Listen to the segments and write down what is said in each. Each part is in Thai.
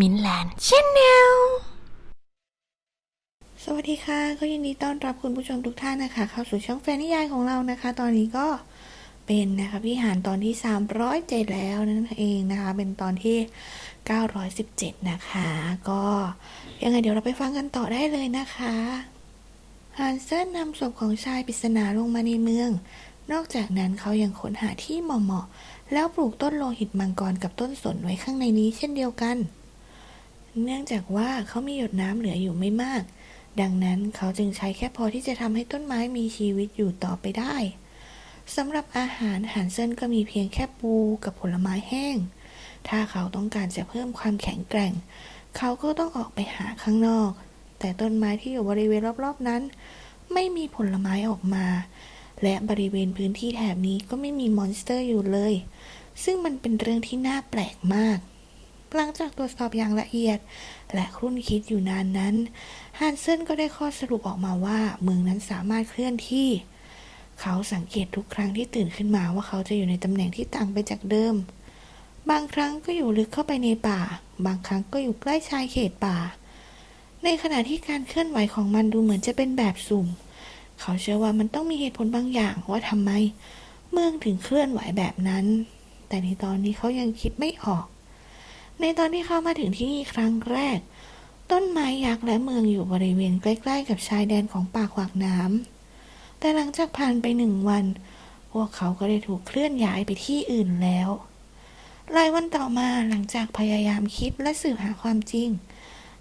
มินแลนด์ชแนลสวัสดีค่ะ ก็ยินดีต้อนรับคุณผู้ชมทุกท่านนะคะ เข้าสู่ช่องแฟนนิยายของเรานะคะ ตอนนี้ก็เป็นนะคะพี่หานตอนที่ 307 แล้วนั่นเองนะคะ เป็นตอนที่ 917 นะคะ ก็ยังไงเดี๋ยวเราไปฟังกันต่อได้เลยนะคะฮันเซนนำศพของชายปริศนาลงมาในเมือง นอกจากนั้นเขายังค้นหาที่เหมาะๆแล้วปลูกต้นโลหิตมังกรกับต้นสนไว้ข้างในนี้เช่นเดียวกัน เนื่องจากว่าเขามีหยดน้ำเหลืออยู่ไม่มาก ดังนั้นเขาจึงใช้แค่พอที่จะทำให้ต้นไม้มีชีวิตอยู่ต่อไปได้สำหรับอาหารหันเซินก็มีเพียงแค่ปูกับผลไม้แห้ง ถ้าเขาต้องการจะเพิ่มความแข็งแกร่ง เขาก็ต้องออกไปหาข้างนอก แต่ต้นไม้ที่อยู่บริเวณรอบๆนั้น ไม่มีผลไม้ออกมา และบริเวณพื้นที่แถบนี้ก็ไม่มีมอนสเตอร์อยู่เลย ซึ่งมันเป็นเรื่องที่น่าแปลกมาก หลังจากตรวจสอบอย่างละเอียด และครุ่นคิดอยู่นานนั้นฮันเซนก็ได้ข้อสรุปออกมาว่าเมืองนั้นสามารถเคลื่อนที่ เขาสังเกตทุกครั้งที่ตื่นขึ้นมาว่าเขาจะอยู่ในตำแหน่งที่ต่างไปจากเดิม บางครั้งก็อยู่ลึกเข้าไปในป่า บางครั้งก็อยู่ใกล้ชายเขตป่า ในขณะที่การเคลื่อนไหวของมันดูเหมือนจะเป็นแบบสุ่ม เขาเชื่อว่ามันต้องมีเหตุผลบางอย่างว่าทำไม เมืองถึงเคลื่อนไหวแบบนั้น แต่ในตอนนี้เขายังคิดไม่ออก ในตอนที่เขามาถึงที่นี่ครั้งแรก ต้นไม้ยักษ์และเมืองอยู่บริเวณใกล้ๆ กับชายแดนของป่าขวากน้ำแต่หลังจากผ่านไปหนึ่งวัน พวกเขาก็ได้ถูกเคลื่อนย้ายไปที่อื่นแล้วหลายวันต่อมาหลังจากพยายามคิดและสืบหาความจริง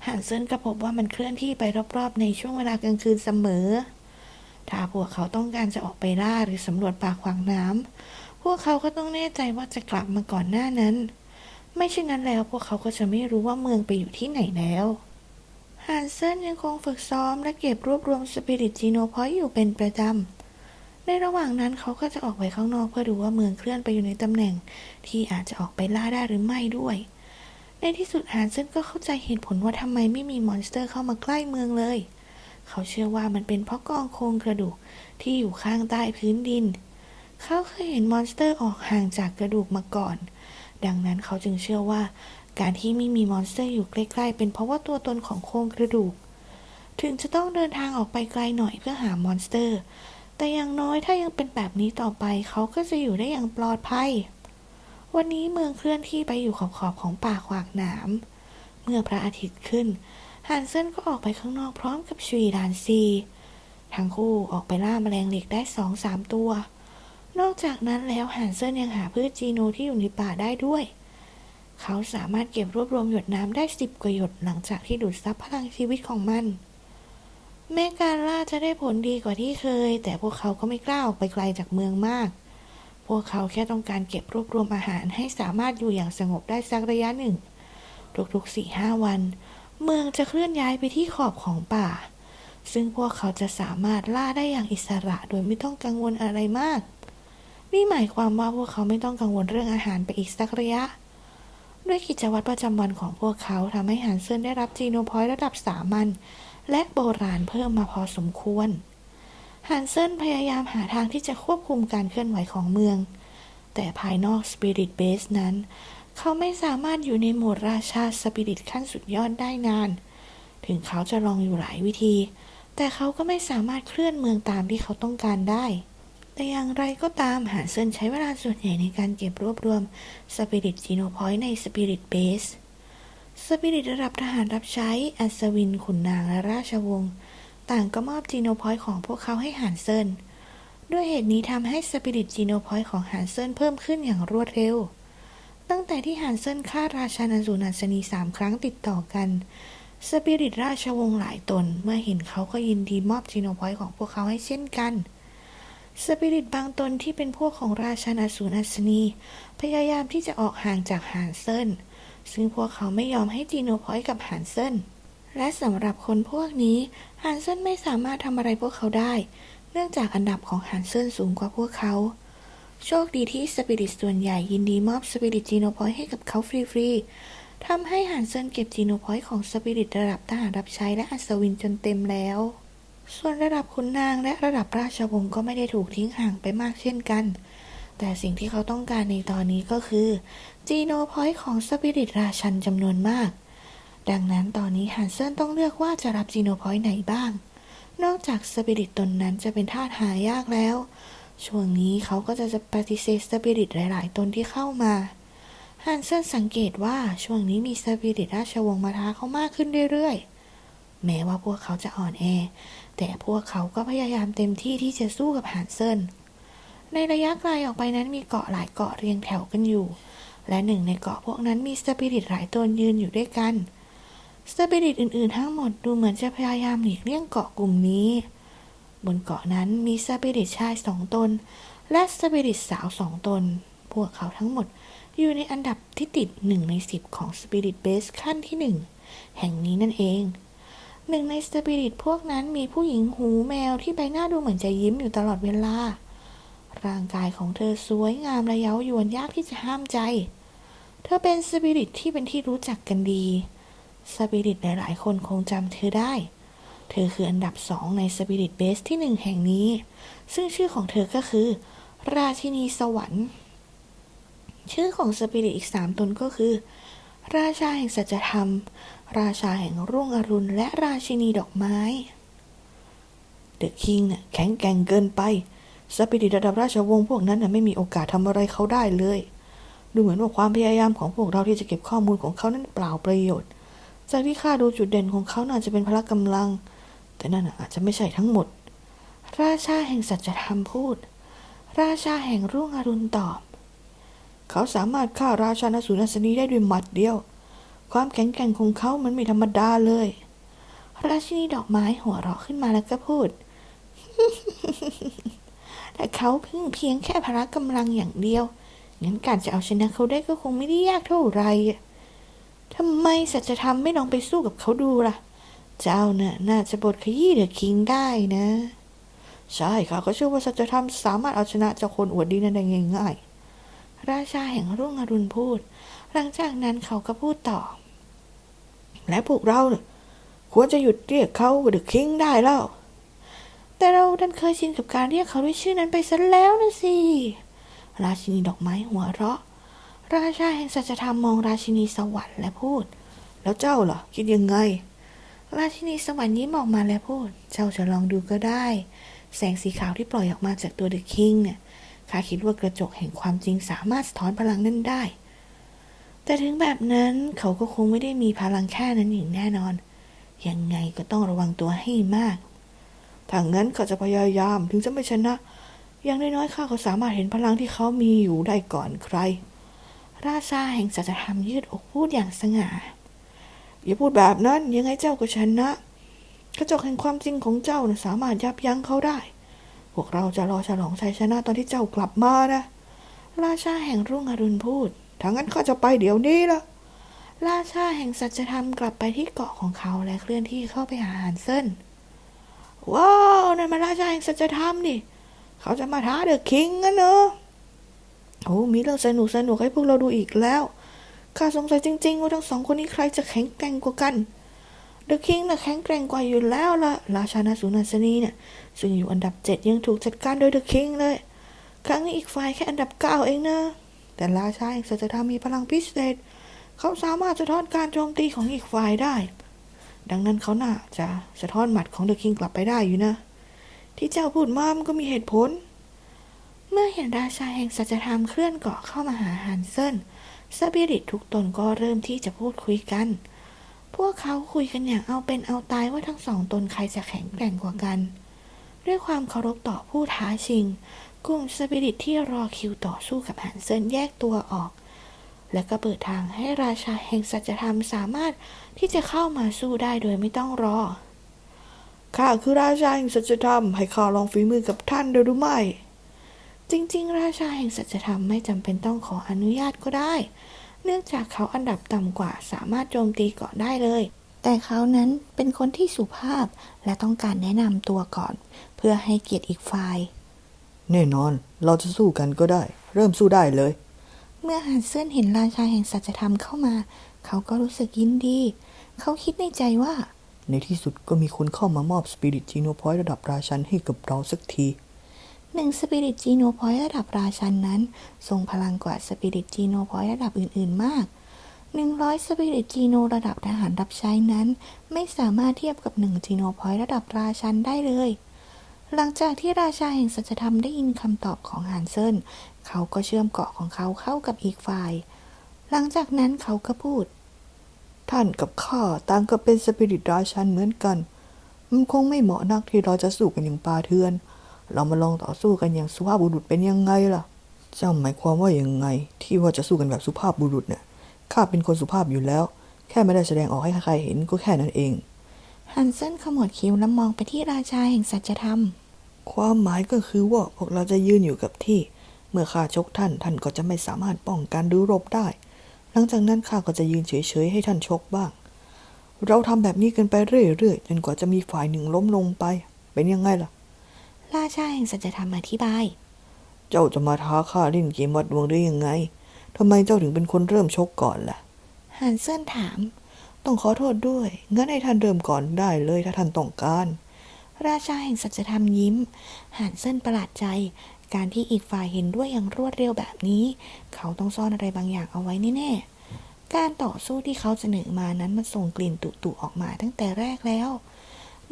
ฮันเซินก็พบว่ามันเคลื่อนที่ไปรอบๆ ในช่วงเวลากลางคืนเสมอ ถ้าพวกเขาต้องการจะออกไปล่าหรือสำรวจป่าขวางน้ำพวกเขาก็ต้องแน่ใจว่าจะกลับมาก่อนหน้านั้น ไม่เช่นนั้นแล้วพวกเขาก็จะไม่รู้ว่าเมืองไปอยู่ที่ไหนแล้วฮันเซนยังคงฝึกซ้อมและเก็บรวบรวมสปิริตจีโนพอยอยู่เป็นประจำ ในระหว่างนั้นเขาก็จะออกไปข้างนอกเพื่อดูว่าเมืองเคลื่อนไปอยู่ในตำแหน่ง ที่อาจจะออกไปล่าได้หรือไม่ด้วย ในที่สุดฮันเซนก็เข้าใจเหตุผลว่าทำไมไม่มีมอนสเตอร์เข้ามาใกล้เมืองเลย เขาเชื่อว่ามันเป็นเพราะกองโครงกระดูกที่อยู่ข้างใต้พื้นดิน เขาเคยเห็นมอนสเตอร์ออกห่างจากกระดูกมาก่อน ดังนั้นเขาจึงเชื่อว่า การที่ไม่มีมอนสเตอร์อยู่ใกล้ๆ เป็นเพราะว่าตัวตนของโครงกระดูก ถึงจะต้องเดินทางออกไปไกลหน่อยเพื่อหามอนสเตอร์ แต่อย่างน้อยถ้ายังเป็นแบบนี้ต่อไปเขาก็จะอยู่ได้อย่างปลอดภัย วันนี้เมืองเคลื่อนที่ไปอยู่ขอบๆของป่าขวากหนาม เมื่อพระอาทิตย์ขึ้นฮันเซนก็ออกไปข้างนอกพร้อมกับชุยดานซี ทั้งคู่ออกไปล่าแมลงเหล็กได้สองสามตัว นอกจากนั้นแล้วฮันเซนยังหาพืชจีโนที่อยู่ในป่าได้ด้วย เขาสามารถเก็บรวบรวมหยดน้ำได้สิบกว่าหยดหลังจากที่ดูดซับพลังชีวิตของมัน แม้การล่าจะได้ผลดีกว่าที่เคย แต่พวกเขาก็ไม่กล้าออกไปไกลจากเมืองมาก พวกเขาแค่ต้องการเก็บรวบรวมอาหารให้สามารถอยู่อย่างสงบได้สักระยะหนึ่ง ทุกๆสี่ห้าวัน เมืองจะเคลื่อนย้ายไปที่ขอบของป่า ซึ่งพวกเขาจะสามารถล่าได้อย่างอิสระโดยไม่ต้องกังวลอะไรมาก นี่หมายความว่าพวกเขาไม่ต้องกังวลเรื่องอาหารไปอีกสักระยะ ด้วยกิจวัตรประจำวันของพวกเขาทำให้ฮันเซนได้รับจีโนพอยต์ระดับสามัญและโบราณเพิ่มมาพอสมควรฮันเซนพยายามหาทางที่จะควบคุมการเคลื่อนไหวของเมือง แต่ภายนอกสปิริตเบสนั้น เขาไม่สามารถอยู่ในโหมดราชาสปิริตขั้นสุดยอดได้นาน ถึงเขาจะลองอยู่หลายวิธี แต่เขาก็ไม่สามารถเคลื่อนเมืองตามที่เขาต้องการได้ แต่อย่างไรก็ตามฮันเซินใช้เวลาส่วนใหญ่ในการเก็บรวบรวมสปิริตจีโนพอยต์ในสปิริตเบสสปิริตระดับทหารรับใช้ อัศวินขุนนางและราชวงศ์ต่างก็มอบจีโนพอยต์ของพวกเขาให้ฮันเซินด้วยเหตุนี้ทำให้สปิริตจีโนพอยต์ของฮันเซินเพิ่มขึ้นอย่างรวดเร็ว ตั้งแต่ที่ฮันเซินฆ่าราชานันสูนันสนีสามครั้งติดต่อกัน สปิริตราชวงศ์หลายตนเมื่อเห็นเขาก็ยินดีมอบจีโนพอยต์ของพวกเขาให้เช่นกัน สปิริตบางตนที่เป็นพวกของราชานันสูนันสนี พยายามที่จะออกห่างจากฮันเซินซึ่งพวกเขาไม่ยอมให้จีโนพอยต์กับฮันเซินและสำหรับคนพวกนี้ฮันเซินไม่สามารถทำอะไรพวกเขาได้ เนื่องจากอันดับของฮันเซินสูงกว่าพวกเขา โชคดีที่สปิริตส่วนใหญ่ยินดีมอบสปิริตจีโนพอยต์ให้กับเขาฟรีๆทำให้ฮันเซินเก็บจีโนพอยต์ของสปิริตระดับทหารรับใช้และอัศวินจนเต็มแล้ว ส่วนระดับขุนนางและระดับราชวงศ์ก็ไม่ได้ถูกทิ้งห่างไปมากเช่นกัน แต่สิ่งที่เขาต้องการในตอนนี้ก็คือจีโนพอยต์ของสปิริตราชันจำนวนมาก ดังนั้นตอนนี้ฮันเซนต้องเลือกว่าจะรับจีโนพอยต์ไหนบ้าง นอกจากสปิริตตนนั้นจะเป็นธาตุหายากแล้ว ช่วงนี้เขาก็จะจะปฏิเสธสปิริตหลาย ๆ ตนที่เข้ามาฮันเซนสังเกตว่าช่วงนี้มีสปิริตราชวงศ์มาท้าเขามากขึ้นเรื่อย ๆ แม้ว่าพวกเขาจะอ่อนแอ แต่พวกเขาก็พยายามเต็มที่ที่จะสู้กับฮันเซินในระยะไกลออกไปนั้นมีเกาะหลายเกาะเรียงแถวกันอยู่ และหนึ่งในเกาะพวกนั้นมีสปิริตหลายตนยืนอยู่ด้วยกัน สปิริตอื่นๆ ทั้งหมดดูเหมือนจะพยายามหลีกเลี่ยงเกาะกลุ่มนี้ บนเกาะนั้นมีสปิริตชายสองตน และสปิริตสาวสองตน พวกเขาทั้งหมดอยู่ในอันดับที่ติดหนึ่งในสิบของสปิริตเบสขั้นที่หนึ่งแห่งนี้นั่นเอง หนึ่งในสปิริตพวกนั้นมีผู้หญิงหูแมวที่ใบหน้าดูเหมือนจะยิ้มอยู่ตลอดเวลา ร่างกายของเธอสวยงามและเย้ายวนยากที่จะห้ามใจ เธอเป็นสปิริตที่เป็นที่รู้จักกันดี สปิริตหลายๆ คนคงจำเธอได้ เธอคืออันดับสองในสปิริตเบสที่หนึ่งแห่งนี้ ซึ่งชื่อของเธอก็คือ ราชินีสวรรค์ ชื่อของสปิริตอีกสามตนก็คือ ราชาแห่งสัจธรรม ราชาแห่งรุ่งอรุณและราชินีดอกไม้ เดอะคิงน่ะแข็งแกร่งเกินไปสปิริตระดับราชวงศ์พวกนั้นน่ะไม่มีโอกาสทำอะไรเขาได้เลย ดูเหมือนว่าความพยายามของพวกเราที่จะเก็บข้อมูลของเขานั้นเปล่าประโยชน์ จากที่ข้าดูจุดเด่นของเขาน่าจะเป็นพละกำลัง แต่นั่นอาจจะไม่ใช่ทั้งหมด ราชาแห่งสัจธรรมพูด ราชาแห่งรุ่งอรุณตอบ เขาสามารถฆ่าราชาณสูนัสนีได้ด้วยหมัดเดียว ความแข็งแกร่งของเขามันไม่ธรรมดาเลย ราชินีดอกไม้หัวเราะขึ้นมาแล้วก็พูด แต่เขาเพิ่งเพียงแค่พละกำลังอย่างเดียว งั้นการจะเอาชนะเขาได้ก็คงไม่ได้ยากเท่าไหร่ทำไมสัจธรรมไม่ลองไปสู้กับเขาดูล่ะ เจ้าน่ะน่าจะบทขยี้เดอะคิงได้นะ ใช่ค่ะก็เชื่อว่าสัจธรรมสามารถเอาชนะเจ้าคนอวดดีนั้นได้ง่ายๆราชาแห่งรุ่งอรุณพูด หลังจากนั้นเขาก็พูดต่อ และพวกเราควรจะหยุดเรียกเขาว่าเดอะคิงได้แล้ว แต่เราดันเคยชินกับการเรียกเขาด้วยชื่อนั้นไปซะแล้วนะสิ ราชินีดอกไม้หัวเราะ ราชาแห่งสัจธรรมมองราชินีสวรรค์และพูด แล้วเจ้าล่ะคิดยังไง ราชินีสวรรค์ยิ้มออกมาและพูด เจ้าจะลองดูก็ได้ แสงสีขาวที่ปล่อยออกมาจากตัวเดอะคิงเนี่ยข้าคิดว่ากระจกแห่งความจริงสามารถสะท้อนพลังนั้นได้ แต่ถึงแบบนั้นเขาก็คงไม่ได้มีพลังแค่นั้นอย่างแน่นอน ยังไงก็ต้องระวังตัวให้มากถ้างั้นเขาจะพยายามถึงจะไม่ชนะ อย่างน้อยๆข้าก็สามารถเห็นพลังที่เขามีอยู่ได้ก่อนใคร ราชาแห่งสัจธรรมยืดอกพูดอย่างสง่า อย่าพูดแบบนั้นยังไงเจ้าก็ชนะ กระจกแห่งความจริงของเจ้านะสามารถยับยั้งเขาได้ พวกเราจะรอฉลองชัยชนะตอนที่เจ้ากลับมานะ ราชาแห่งรุ่งอรุณพูด ถ้างั้นข้าจะไปเดี๋ยวนี้ละราชาแห่งสัจธรรมกลับไปที่เกาะของเขาและเคลื่อนที่เข้าไปหาฮันเซนว้าวนั่นมันราชาแห่งสัจธรรมนี่ เขาจะมาท้าเดอะคิงงั้นเนอะโอ้มีเรื่องสนุกสนุกให้พวกเราดูอีกแล้วข้าสงสัยจริง ๆ ว่าทั้งสองคนนี้ใครจะแข็งแกร่งกว่ากันเดอะคิงน่ะแข็งแกร่งกว่าอยู่แล้วล่ะราชาณสูนัสนีเนี่ยซึ่งอยู่อันดับเจ็ดยังถูกจัดการโดยเดอะคิงเลย ครั้งนี้อีกฝ่ายแค่อันดับเก้าเองนะ แต่ราชาแห่งสัจธรรมมีพลังพิเศษ เขาสามารถสะท้อนการโจมตีของอีกฝ่ายได้ ดังนั้นเขาน่าจะสะท้อนหมัดของเดอะคิงกลับไปได้อยู่นะ ที่เจ้าพูดมามันก็มีเหตุผล เมื่อเห็นราชาแห่งสัจธรรมเคลื่อนเกาะเข้ามาหาฮันเซนสปิริตทุกตนก็เริ่มที่จะพูดคุยกัน พวกเขาคุยกันอย่างเอาเป็นเอาตายว่าทั้งสองตนใครจะแข็งแกร่งกว่ากัน ด้วยความเคารพต่อผู้ท้าชิง กลุ่มสปิริตที่รอคิวต่อสู้กับฮันเซนแยกตัวออก และก็เปิดทางให้ราชาแห่งสัจธรรมสามารถที่จะเข้ามาสู้ได้โดยไม่ต้องรอ ข้าคือราชาแห่งสัจธรรม ให้ข้าลองฝีมือกับท่านดูหรือไม่ จริง ๆ ราชาแห่งสัจธรรมไม่จำเป็นต้องขออนุญาตก็ได้ เนื่องจากเขาอันดับต่ำกว่าสามารถโจมตีเกาะได้เลยแต่เขานั้นเป็นคนที่สุภาพและต้องการแนะนำตัวก่อน เพื่อให้เกียรติอีกฝ่าย แน่นอน เราจะสู้กันก็ได้ เริ่มสู้ได้เลย เมื่อฮันเซินเห็นราชาแห่งสัจธรรมเข้ามา เขาก็รู้สึกยินดี เขาคิดในใจว่า ในที่สุดก็มีคนเข้ามามอบสปิริตจีโนพอยต์ระดับราชันให้กับเราสักทีหนึ่งสปิริตจีโนพอยต์ระดับราชันนั้น ทรงพลังกว่าสปิริตจีโนพอยต์ระดับอื่น ๆ มาก 100 สปิริตจีโนระดับทหารรับใช้นั้น ไม่สามารถเทียบกับ1จีโนพอยต์ระดับราชันได้เลย หลังจากที่ราชาแห่งสัจธรรมได้ยินคำตอบของฮันเซนเขาก็เชื่อมเกาะของเขาเข้ากับอีกฝ่าย หลังจากนั้นเขาก็พูด ท่านกับข้าต่างก็เป็นสปิริตราชันเหมือนกัน มันคงไม่เหมาะนักที่เราจะสู้กันอย่างปาเทือน เรามาลองต่อสู้กันอย่างสุภาพบุรุษเป็นยังไงล่ะ เจ้าหมายความว่าอย่างไง ที่ว่าจะสู้กันแบบสุภาพบุรุษเนี่ยข้าเป็นคนสุภาพอยู่แล้ว แค่ไม่ได้แสดงออกให้ใครเห็นก็แค่นั้นเองฮันเซนขมวดคิ้วและมองไปที่ราชาแห่งสัจธรรม ความหมายก็คือว่าพวกเราจะยืนอยู่กับที่ เมื่อข้าชกท่านท่านก็จะไม่สามารถป้องกันหรือรบได้ หลังจากนั้นข้าก็จะยืนเฉยๆให้ท่านชกบ้าง เราทำแบบนี้กันไปเรื่อยๆจนกว่าจะมีฝ่ายหนึ่งล้มลงไป เป็นยังไงล่ะ ราชาแห่งสัจธรรมอธิบาย เจ้าจะมาท้าข้าเล่นเกมวัดดวงได้ยังไงทำไมเจ้าถึงเป็นคนเริ่มชกก่อนล่ะฮันเซนถาม ต้องขอโทษด้วย งั้นให้ท่านเริ่มก่อนได้เลยถ้าท่านต้องการ ราชาแห่งสัจธรรมยิ้มฮันเซนประหลาดใจ การที่อีกฝ่ายเห็นด้วยอย่างรวดเร็วแบบนี้ เขาต้องซ่อนอะไรบางอย่างเอาไว้แน่ๆ การต่อสู้ที่เขาเสนอมานั้นมันส่งกลิ่นตุๆออกมาตั้งแต่แรกแล้ว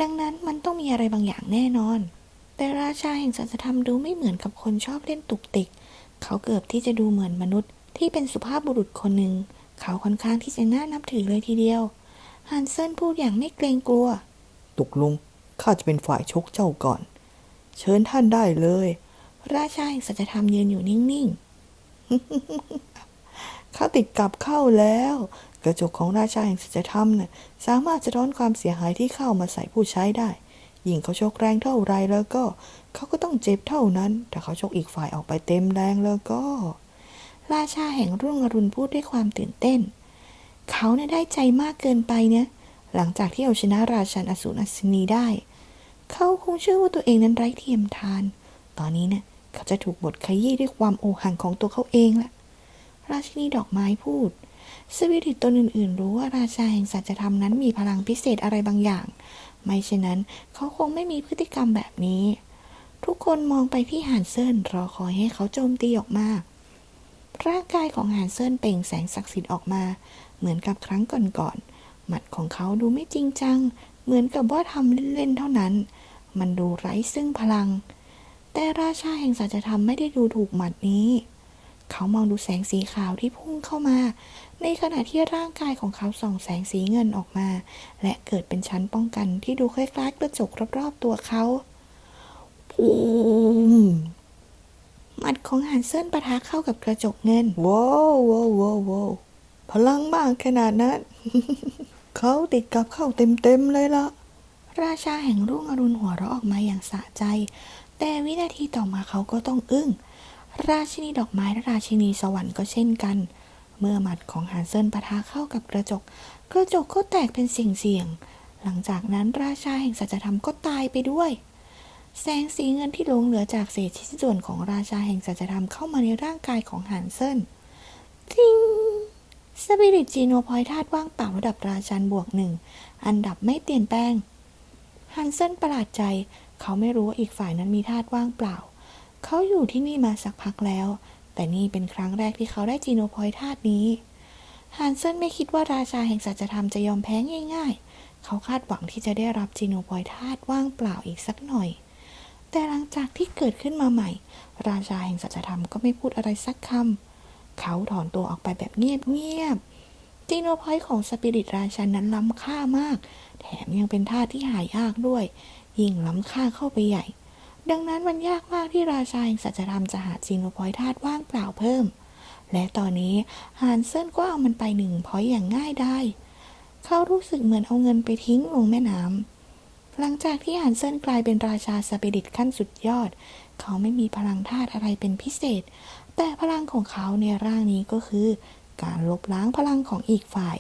ดังนั้นมันต้องมีอะไรบางอย่างแน่นอน แต่ราชาแห่งสัจธรรมดูไม่เหมือนกับคนชอบเล่นตุกติก เขาเกือบที่จะดูเหมือนมนุษย์ ที่เป็นสุภาพบุรุษคนหนึ่ง เขาค่อนข้างที่จะน่านับถือเลยทีเดียว ฮันเซนพูดอย่างไม่เกรงกลัวตกลง ข้าจะเป็นฝ่ายชกเจ้าก่อน เชิญท่านได้เลย ราชาแห่งสัจธรรมยืนอยู่นิ่งๆ ข้าติดกับเข้าแล้ว กระจกของราชาแห่งสัจธรรมน่ะสามารถสะท้อนความเสียหายที่เข้ามาใส่ผู้ใช้ได้ ยิ่งเขาชกแรงเท่าไรแล้วก็ เขาก็ต้องเจ็บเท่านั้นถ้าเขาชกอีกฝ่ายออกไปเต็มแรงแล้วก็ ราชาแห่งรุ่งอรุณพูดด้วยความตื่นเต้น เขาเนี่ยได้ใจมากเกินไปเนี่ย หลังจากที่เอาชนะราชันอสูรอัศนีได้ เขาคงเชื่อว่าตัวเองนั้นไร้เทียมทาน ตอนนี้เนี่ยเขาจะถูกบทขยี้ด้วยความโอหังของตัวเขาเองละราชินีดอกไม้พูดสวิริตตนอื่นๆ รู้ว่าราชาแห่งสัจธรรมนั้นมีพลังพิเศษอะไรบางอย่าง ไม่เช่นนั้นเขาคงไม่มีพฤติกรรมแบบนี้ ทุกคนมองไปที่ฮันเซินรอคอยให้เขาโจมตีออกมา ร่างกายของฮันเซินเปล่งแสงศักดิ์สิทธิ์ออกมา เหมือนกับครั้งก่อนๆ หมัดของเขาดูไม่จริงจัง เหมือนกับว่าทำเล่นๆเท่านั้น มันดูไร้ซึ่งพลัง แต่ราชาแห่งสัจธรรมไม่ได้ดูถูกหมัดนี้ เขามองดูแสงสีขาวที่พุ่งเข้ามา ในขณะที่ร่างกายของเขาส่องแสงสีเงินออกมา และเกิดเป็นชั้นป้องกันที่ดูคล้ายๆกระจกรอบๆตัวเขาปูมหมัดของฮันเซินปะทะเข้ากับกระจกเงินว้าวว้าวว้าวพลังมากขนาดนั้น เขาติดกับเข้าเต็มๆเลยละราชาแห่งรุ่งอรุณหัวเราะออกมาอย่างสะใจ แต่วินาทีต่อมาเขาก็ต้องอึ้ง ราชินีดอกไม้และราชินีสวรรค์ก็เช่นกัน เมื่อหมัดของฮันเซินปะทะเข้ากับกระจก กระจกก็แตกเป็นเสียงๆหลังจากนั้นราชาแห่งสัจธรรมก็ตายไปด้วย แสงสีเงินที่หลงเหลือจากเศษชิ้นส่วนของราชาแห่งสัจธรรมเข้ามาในร่างกายของฮันเซินทิง สปิริตจีโนพอยธาตุว่างเปล่าระดับราชันบวกหนึ่ง อันดับไม่เปลี่ยนแปลง ฮันเซนประหลาดใจ เขาไม่รู้ว่าอีกฝ่ายนั้นมีธาตุว่างเปล่า เขาอยู่ที่นี่มาสักพักแล้ว แต่นี่เป็นครั้งแรกที่เขาได้จีโนพอยธาตุนี้ ฮันเซนไม่คิดว่าราชาแห่งสัจธรรมจะยอมแพ้ง่ายๆ เขาคาดหวังที่จะได้รับจีโนพอยธาตุว่างเปล่าอีกสักหน่อย แต่หลังจากที่เกิดขึ้นมาใหม่ ราชาแห่งสัจธรรมก็ไม่พูดอะไรสักคำ เขาถอนตัวออกไปแบบเงียบๆจีโนพอยของสปิริตราชันนั้นล้ำค่ามาก แถมยังเป็นท่าที่หายากด้วย ยิ่งล้ำค่าเข้าไปใหญ่ ดังนั้นมันยากมากที่ราชาแห่งสัจธรรมจะหาจีโนพอยต์ธาตุว่างเปล่าเพิ่ม และตอนนี้ฮานเซินก็เอามันไปหนึ่งพอยอย่างง่ายได้เขารู้สึกเหมือนเอาเงินไปทิ้งลงแม่น้ำ หลังจากที่ฮันเซินกลายเป็นราชาสปิริตขั้นสุดยอด เขาไม่มีพลังธาตุอะไรเป็นพิเศษ แต่พลังของเขาในร่างนี้ก็คือ การลบล้างพลังของอีกฝ่าย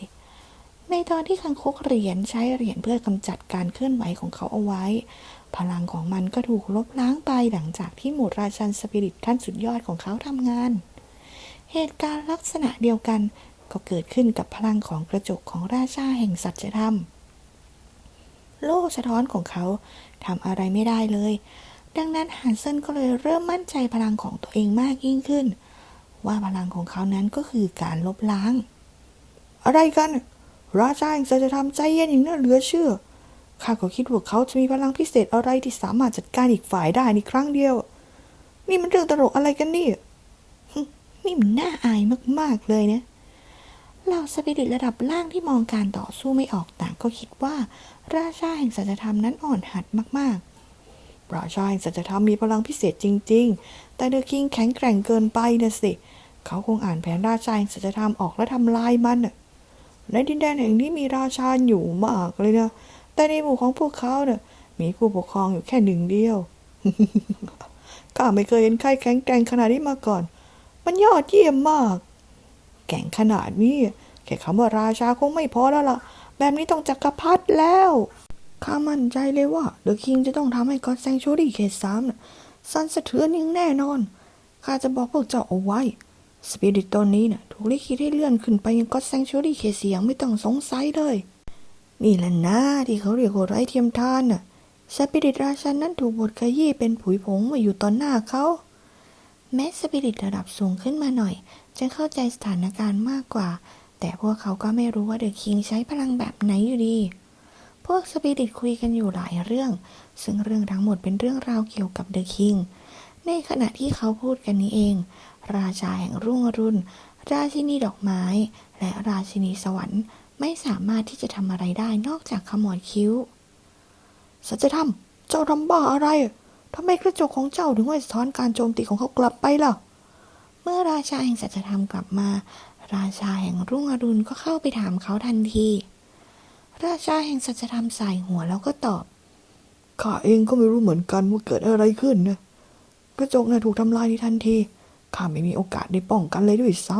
ในตอนที่คังคกเหรียญใช้เหรียญเพื่อกำจัดการเคลื่อนไหวของเขาเอาไว้ พลังของมันก็ถูกลบล้างไปหลังจากที่หมู่ราชันสปิริตขั้นสุดยอดของเขาทำงาน เหตุการณ์ลักษณะเดียวกันก็เกิดขึ้นกับพลังของกระจกของราชาแห่งสัจธรรม โล่สะท้อนของเขาทำอะไรไม่ได้เลย ดังนั้นฮันเซนก็เลยเริ่มมั่นใจพลังของตัวเองมากยิ่งขึ้น ว่าพลังของเขานั้นก็คือการลบล้าง อะไรกัน ราชาแห่งสัจธรรมใจเย็นอย่างน่าเหลือเชื่อข้าก็คิดว่าเขาจะมีพลังพิเศษอะไรที่สามารถจัดการอีกฝ่ายได้ในครั้งเดียว นี่มันเรื่องตลกอะไรกันนี่นี่มันน่าอายมากๆเลยนะเหล่าสปิริตระดับล่างที่มองการต่อสู้ไม่ออกต่างก็คิดว่า ราชาแห่งสัจธรรมนั้นอ่อนหัดมาก ราชาแห่งสัจธรรมมีพลังพิเศษจริง ๆ แต่เดอะคิงแข็งแกร่งเกินไปนะสิ เขาคงอ่านแผนราชาแห่งสัจธรรมออกและทำลายมันน่ะในดินแดนแห่งนี้มีราชาอยู่มากเลยนะ แต่ในหมู่ของพวกเขาเนี่ยมีผู้ปกครองอยู่แค่หนึ่งเดียวข้าไม่เคยเห็นใครแข็งแกร่งขนาดนี้มาก่อน มันยอดเยี่ยมมากแก่งขนาดนี้แค่คำว่าราชาคงไม่พอแล้วล่ะ แบบนี้ต้องจักรพรรดิแล้ว ข้ามั่นใจเลยว่าเดอะคิงจะต้องทำให้กอดแซงชูรี่เขตสามน่ะสั่นสะเทือนอย่างแน่นอน ข้าจะบอกพวกเจ้าเอาไว้ สปิริตตนนี้น่ะถูกลิขิตให้เลื่อนขึ้นไปยังกอดแซงชูรี่เขตเสียงไม่ต้องสงสัยเลย นี่แหละนะที่เขาเรียกว่าไร้เทียมทานน่ะ สปิริตราชันนั้นถูกบดขยี้เป็นผุยผงมาอยู่ตอนหน้าเขา แม้สปิริตระดับสูงขึ้นมาหน่อย จะเข้าใจสถานการณ์มากกว่า แต่พวกเขาก็ไม่รู้ว่าเดอะคิงใช้พลังแบบไหนอยู่ดี พวกสปิริตคุยกันอยู่หลายเรื่อง ซึ่งเรื่องทั้งหมดเป็นเรื่องราวเกี่ยวกับเดอะคิง ในขณะที่เขาพูดกันนี้เอง ราชาแห่งรุ่งอรุณ ราชินีดอกไม้ และราชินีสวรรค์ ไม่สามารถที่จะทำอะไรได้นอกจากขมวดคิ้ว สัจธรรม เจ้าทำบ้าอะไร ทำไมกระจกของเจ้าถึงไม่สะท้อนการโจมตีของเขากลับไปล่ะ เมื่อราชาแห่งสัจธรรมกลับมา ราชาแห่งรุ่งอรุณก็เข้าไปถามเขาทันที ราชาแห่งสัจธรรมสายหัวแล้วก็ตอบ ข้าเองก็ไม่รู้เหมือนกันว่าเกิดอะไรขึ้นนะ กระจกน่ะถูกทำลายในทันที ข้าไม่มีโอกาสได้ป้องกันเลยด้วยซ้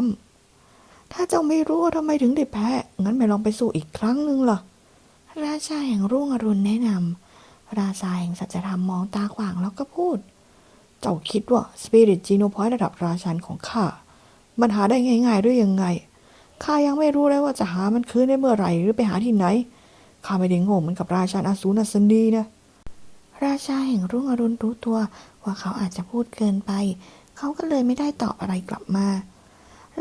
ำ ถ้าเจ้าไม่รู้ว่าทำไมถึงได้แพ้ งั้นไม่ลองไปสู้อีกครั้งหนึ่งล่ะ ราชาแห่งรุ่งอรุณแนะนำ ราชาแห่งสัจธรรมมองตาขวางแล้วก็พูด เจ้าคิดว่าสปิริตจีโนพอยระดับราชันของข้า มันหาได้ง่ายๆด้วยยังไง ข้ายังไม่รู้เลยว่าจะหามันคืนได้เมื่อไหร่หรือไปหาที่ไหน ข้าไม่ได้โง่เหมือนกับราชันอสูรนัสนีนะ ราชาแห่งรุ่งอรุณรู้ตัวว่าเขาอาจจะพูดเกินไป เขาก็เลยไม่ได้ตอบอะไรกลับมา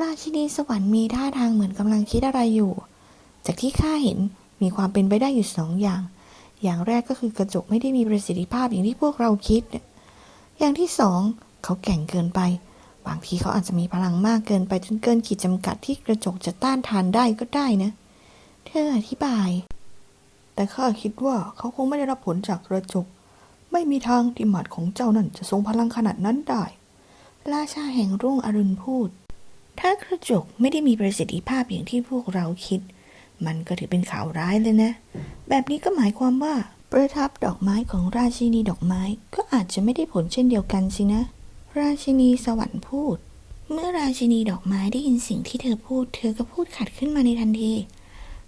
ราชินีสวรรค์มีท่าทางเหมือนกำลังคิดอะไรอยู่ จากที่ข้าเห็นมีความเป็นไปได้อยู่สองอย่าง อย่างแรกก็คือกระจกไม่ได้มีประสิทธิภาพอย่างที่พวกเราคิด อย่างที่สองเขาแก่งเกินไป บางทีเขาอาจจะมีพลังมากเกินไปจนเกินขีดจำกัดที่กระจกจะต้านทานได้ก็ได้นะ เธออธิบาย แต่ข้าคิดว่าเขาคงไม่ได้รับผลจากกระจก ไม่มีทางที่หมัดของเจ้านั่นจะทรงพลังขนาดนั้นได้ ราชาแห่งรุ่งอรุณพูด ถ้ากระจกไม่ได้มีประสิทธิภาพอย่างที่พวกเราคิด มันก็ถือเป็นข่าวร้ายเลยนะ แบบนี้ก็หมายความว่าประทับดอกไม้ของราชินีดอกไม้ก็อาจจะไม่ได้ผลเช่นเดียวกันสินะ ราชินีสวรรค์พูด เมื่อราชินีดอกไม้ได้ยินสิ่งที่เธอพูด เธอก็พูดขัดขึ้นมาในทันที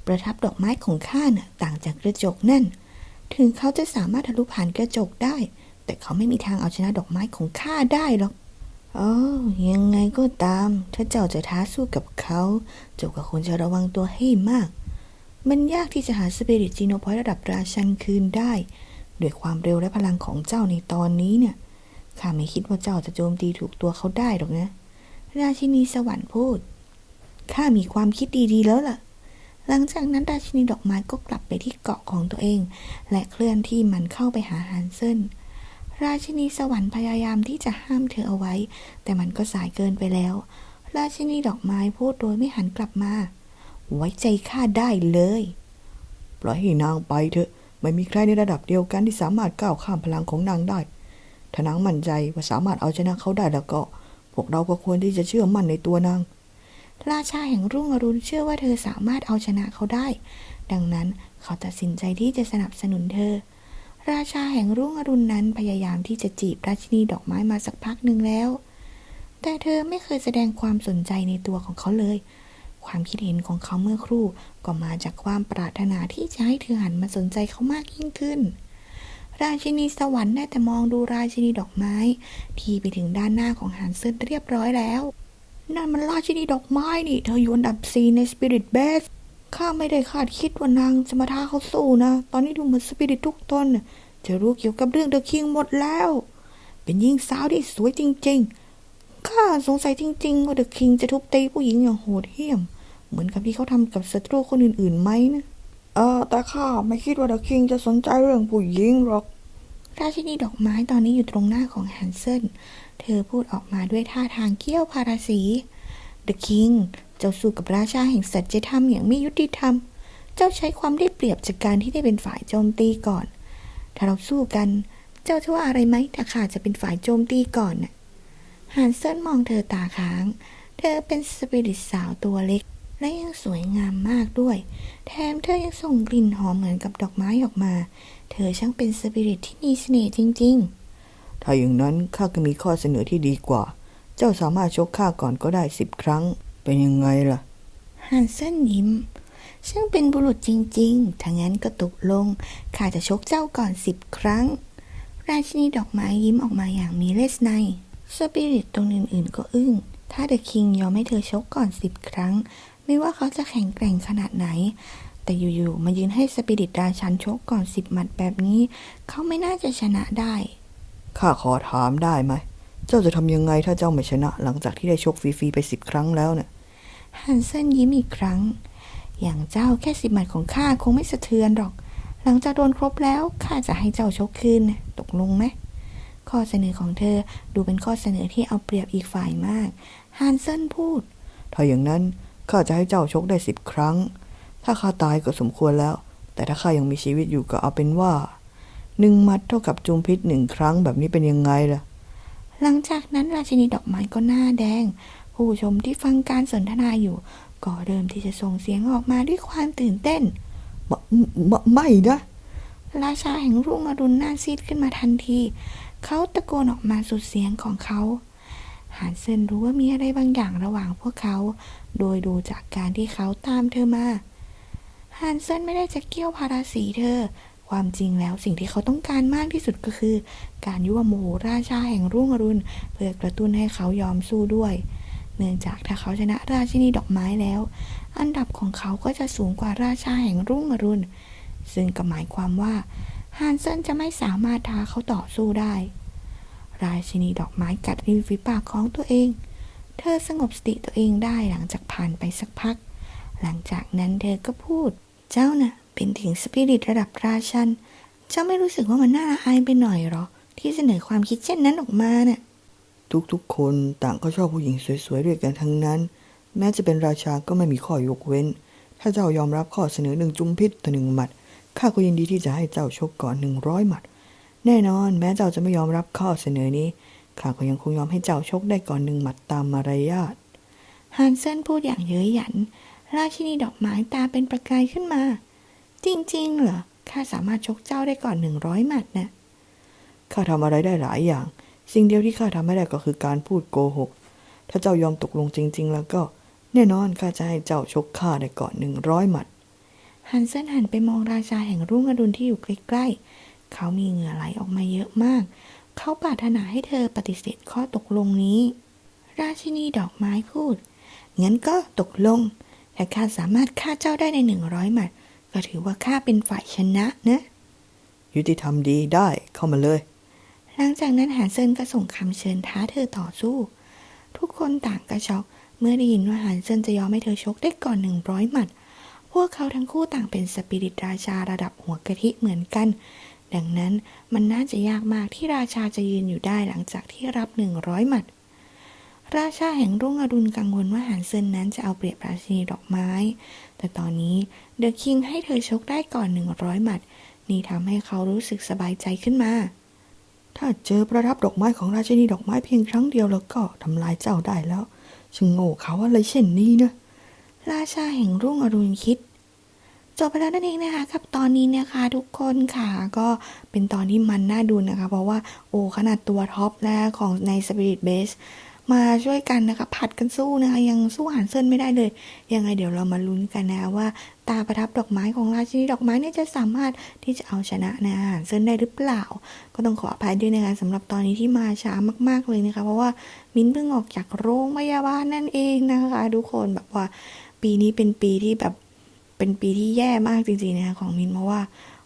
ประทับดอกไม้ของข้าน่ะต่างจากกระจกนั่น ถึงเขาจะสามารถทะลุผ่านกระจกได้ แต่เขาไม่มีทางเอาชนะดอกไม้ของข้าได้หรอกอ๋อยังไงก็ตาม ถ้าเจ้าจะท้าสู้กับเขาเจ้าก็ควรจะระวังตัวให้มาก มันยากที่จะหาสเปริตจีโนพอยระดับราชันคืนได้ ด้วยความเร็วและพลังของเจ้าในตอนนี้เนี่ย ข้าไม่คิดว่าเจ้าจะโจมตีถูกตัวเขาได้หรอกนะ ราชินีสวรรค์พูด ข้ามีความคิดดีๆแล้วล่ะ หลังจากนั้นราชินีดอกไม้ก็กลับไปที่เกาะของตัวเอง และเคลื่อนที่มันเข้าไปหาฮันเซนราชินีสวรรค์พยายามที่จะห้ามเธอเอาไว้ แต่มันก็สายเกินไปแล้ว ราชินีดอกไม้พูดโดยไม่หันกลับมา ไว้ใจข้าได้เลย ปล่อยให้นางไปเถอะ ไม่มีใครในระดับเดียวกันที่สามารถก้าวข้ามพลังของนางได้ ถ้านางมั่นใจว่าสามารถเอาชนะเขาได้แล้วก็ พวกเราก็ควรที่จะเชื่อมั่นในตัวนาง ราชาแห่งรุ่งอรุณเชื่อว่าเธอสามารถเอาชนะเขาได้ ดังนั้นเขาตัดสินใจที่จะสนับสนุนเธอ ราชาแห่งรุ่งอรุณนั้นพยายามที่จะจีบราชินีดอกไม้มาสักพักหนึ่งแล้ว แต่เธอไม่เคยแสดงความสนใจในตัวของเขาเลย ความคิดเห็นของเขาเมื่อครู่ก็มาจากความปรารถนาที่จะให้เธอหันมาสนใจเขามากยิ่งขึ้นราชินีสวรรค์ได้แต่มองดูราชินีดอกไม้ ที่ไปถึงด้านหน้าของฮันเซนเรียบร้อยแล้ว นั่นมันราชินีดอกไม้นี่ เธออยู่อันดับซีในสปิริตเบสข้าไม่ได้คาดคิดว่านางจะมาท้าเขาสู้นะ ตอนนี้ดูเหมือนสปิริตทุกตนน่ะจะรู้เกี่ยวกับเรื่องเดอะคิงหมดแล้ว เป็นหญิงสาวที่สวยจริง ๆ ข้าสงสัยจริง ๆ ว่าเดอะคิงจะทุบตีผู้หญิงอย่างโหดเหี้ยม เหมือนกับที่เขาทำกับศัตรูคนอื่นๆไหมนะ เออแต่ข้าไม่คิดว่าเดอะคิงจะสนใจเรื่องผู้หญิงหรอก ราชินีดอกไม้ตอนนี้อยู่ตรงหน้าของฮันเซนเธอพูดออกมาด้วยท่าทางเกี้ยวพาราสี The King เจ้าสู้กับราชาแห่งสัจธรรมอย่างไม่ยุติธรรม เจ้าใช้ความได้เปรียบจากการที่ได้เป็นฝ่ายโจมตีก่อน ถ้าเราสู้กันเจ้าจะว่าอะไรไหมถ้าข้าจะเป็นฝ่ายโจมตีก่อนน่ะฮันเซนมองเธอตาค้าง เธอเป็นสปิริตสาวตัวเล็ก และยังสวยงามมากด้วย แถมเธอยังส่งกลิ่นหอมเหมือนกับดอกไม้ออกมา เธอช่างเป็นสปิริตที่มีเสน่ห์จริง ๆ ถ้าอย่างนั้นข้าก็มีข้อเสนอที่ดีกว่า เจ้าสามารถชกข้าก่อนก็ได้สิบครั้ง เป็นยังไงล่ะ ฮันเซนยิ้มช่างเป็นบุรุษจริงๆถ้างั้นก็ตกลงข้าจะชกเจ้าก่อนสิบครั้ง ราชินีดอกไม้ยิ้มออกมาอย่างมีเลสไนสปิริตตรงอื่นๆก็อึ้ง ถ้าเดอะคิงยอมให้เธอชกก่อนสิบครั้ง ไม่ว่าเขาจะแข็งแกร่งขนาดไหน แต่อยู่ๆ มายืนให้สปิริตราชันชกก่อนสิบหมัดแบบนี้ เขาไม่น่าจะชนะได้ ข้าขอถามได้ไหม เจ้าจะทำยังไงถ้าเจ้าไม่ชนะ หลังจากที่ได้ชกฟรีๆไปสิบครั้งแล้วเนี่ย ฮันเซนยิ้มอีกครั้ง อย่างเจ้าแค่สิบหมัดของข้าคงไม่สะเทือนหรอก หลังจากโดนครบแล้วข้าจะให้เจ้าชกคืนนะตกลงไหมข้อเสนอของเธอดูเป็นข้อเสนอที่เอาเปรียบอีกฝ่ายมาก ฮันเซนพูด ถ้าอย่างนั้นข้าจะให้เจ้าชกได้สิบครั้ง ถ้าข้าตายก็สมควรแล้ว แต่ถ้าข้ายังมีชีวิตอยู่ก็เอาเป็นว่าหนึ่งมัดเท่ากับจุมพิษหนึ่งครั้งแบบนี้เป็นยังไงล่ะ หลังจากนั้นราชินีดอกไม้ก็หน้าแดง ผู้ชมที่ฟังการสนทนาอยู่ ก็เริ่มที่จะส่งเสียงออกมาด้วยความตื่นเต้นไม่ไม่ไม่นะราชาแห่งรุ่งอรุณหน้าซีดขึ้นมาทันที เขาตะโกนออกมาสุดเสียงของเขาหานเซนรู้ว่ามีอะไรบางอย่างระหว่างพวกเขา โดยดูจากการที่เขาตามเธอมา ฮานเซนไม่ได้จะเกี่ยวพาราสีเธอ ความจริงแล้วสิ่งที่เขาต้องการมากที่สุดก็คือ การยั่วโมโหราชาแห่งรุ่งอรุณ เพื่อกระตุ้นให้เขายอมสู้ด้วย เนื่องจากถ้าเขาชนะราชินีดอกไม้แล้ว อันดับของเขาก็จะสูงกว่าราชาแห่งรุ่งอรุณ ซึ่งก็หมายความว่าฮานเซนจะไม่สามารถท้าเขาต่อสู้ได้ ราชินีดอกไม้กัดริมฝีปากของตัวเอง เธอสงบสติตัวเองได้หลังจากผ่านไปสักพัก หลังจากนั้นเธอก็พูด เจ้าน่ะเป็นถึงสปิริตระดับราชัน เจ้าไม่รู้สึกว่ามันน่าละอายไปหน่อยหรอ ที่เสนอความคิดเช่นนั้นออกมาน่ะ ทุกๆคนต่างก็ชอบผู้หญิงสวยๆด้วยกันทั้งนั้น แม้จะเป็นราชาก็ไม่มีข้อยกเว้น ถ้าเจ้ายอมรับข้อเสนอหนึ่งจุมพิษต่อหนึ่งหมัดข้าก็ยินดีที่จะให้เจ้าชกก่อนหนึ่งร้อยหมัด แน่นอน แม้เจ้าจะไม่ยอมรับข้อเสนอนี้ข้าก็ยังคงยอมให้เจ้าชกได้ก่อนหนึ่งหมัดตามมารยาทฮันเซนพูดอย่างเย้ยหยัน ราชินีดอกไม้ตาเป็นประกายขึ้นมา จริงๆ เหรอ ข้าสามารถชกเจ้าได้ก่อนหนึ่งร้อยหมัดนะข้าทำอะไรได้หลายอย่าง สิ่งเดียวที่ข้าทำไม่ได้ก็คือการพูดโกหก ถ้าเจ้ายอมตกลงจริง ๆ แล้วก็ แน่นอนข้าจะให้เจ้าชกข้าได้ก่อนหนึ่งร้อยหมัด ฮันเซนหันไปมองราชาแห่งรุ่งอรุณที่อยู่ใกล้ๆ เขามีเหงื่อไหลออกมาเยอะมาก เขาปรารถนาให้เธอปฏิเสธข้อตกลงนี้ ราชินีดอกไม้พูด งั้นก็ตกลง ถ้าข้าสามารถฆ่าเจ้าได้ในหนึ่งร้อยหมัด ก็ถือว่าข้าเป็นฝ่ายชนะนะ ยุติธรรมดีได้เข้ามาเลย หลังจากนั้นฮันเซนก็ส่งคำเชิญท้าเธอต่อสู้ ทุกคนต่างก็ช็อกเมื่อได้ยินว่าฮันเซนจะยอมให้เธอชกได้ก่อนหนึ่งร้อยหมัด พวกเขาทั้งคู่ต่างเป็นสปิริตราชาระดับหัวกะทิเหมือนกัน ดังนั้นมันน่าจะยากมากที่ราชาจะยืนอยู่ได้หลังจากที่รับหนึ่งร้อยหมัด ราชาแห่งรุ่งอรุณกังวลว่าฮันเซนนั้นจะเอาเปรียบราชินีดอกไม้ แต่ตอนนี้เดอะคิงให้เธอชกได้ก่อนหนึ่งร้อยหมัด นี่ทำให้เขารู้สึกสบายใจขึ้นมา ถ้าเจอประทับดอกไม้ของราชินีดอกไม้เพียงครั้งเดียวแล้วก็ทำลายเจ้าได้แล้วช่างโง่เขาอะไรเช่นนี้นะ ราชาแห่งรุ่งอรุณคิดจบไปแล้วนั่นเองนะคะกับตอนนี้นะคะทุกคนค่ะก็เป็นตอนที่มันน่าดูนะคะ เพราะว่าโอ้ขนาดตัวท็อปนะคะของใน Spirit Base มาช่วยกันนะคะผัดกันสู้นะคะยังสู้หันเซินไม่ได้เลย ยังไงเดี๋ยวเรามาลุ้นกันนะว่า ตาประทับดอกไม้ของราชินีดอกไม้เนี่ยจะสามารถที่จะเอาชนะนะหันเซินได้หรือเปล่า ก็ต้องขออภัยด้วยนะคะสำหรับตอนนี้ที่มาช้ามาก ๆเลยนะคะ เพราะว่ามิ้นเพิ่งออกจากโรงพยาบาลนั่นเองนะคะทุกคนแบบว่าปีนี้เป็นปีที่แบบเป็นปีที่แย่มากจริงๆนะคะของมินเพราะว่า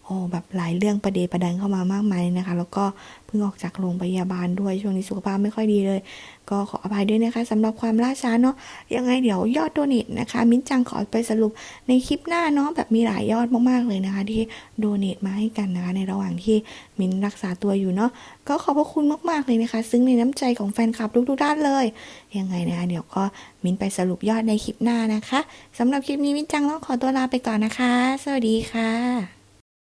โหโอ้แบบหลายเรื่องประเดประดังเข้ามามากมายนะคะ แล้วก็เพิ่งออกจากโรงพยาบาลด้วยช่วงนี้สุขภาพไม่ค่อยดีเลย ก็ขออภัยด้วยนะคะสำหรับความล่าช้าเนาะยังไงเดี๋ยวยอดโดเนทนะคะ มิ้นจังขอไปสรุปในคลิปหน้าเนาะแบบมีหลายยอดมากๆเลยนะคะ ที่โดเนทมาให้กันนะคะ ในระหว่างที่มิ้นรักษาตัวอยู่เนาะก็ขอบพระคุณมากๆเลยนะคะ ซึ่งในน้ำใจของแฟนคลับทุกๆด้านเลยยังไงนะคะเดี๋ยวก็มิ้นไปสรุปยอดในคลิปหน้านะคะสำหรับคลิปนี้มิ้นจังต้องขอตัวลาไปก่อนนะคะ สวัสดีค่ะ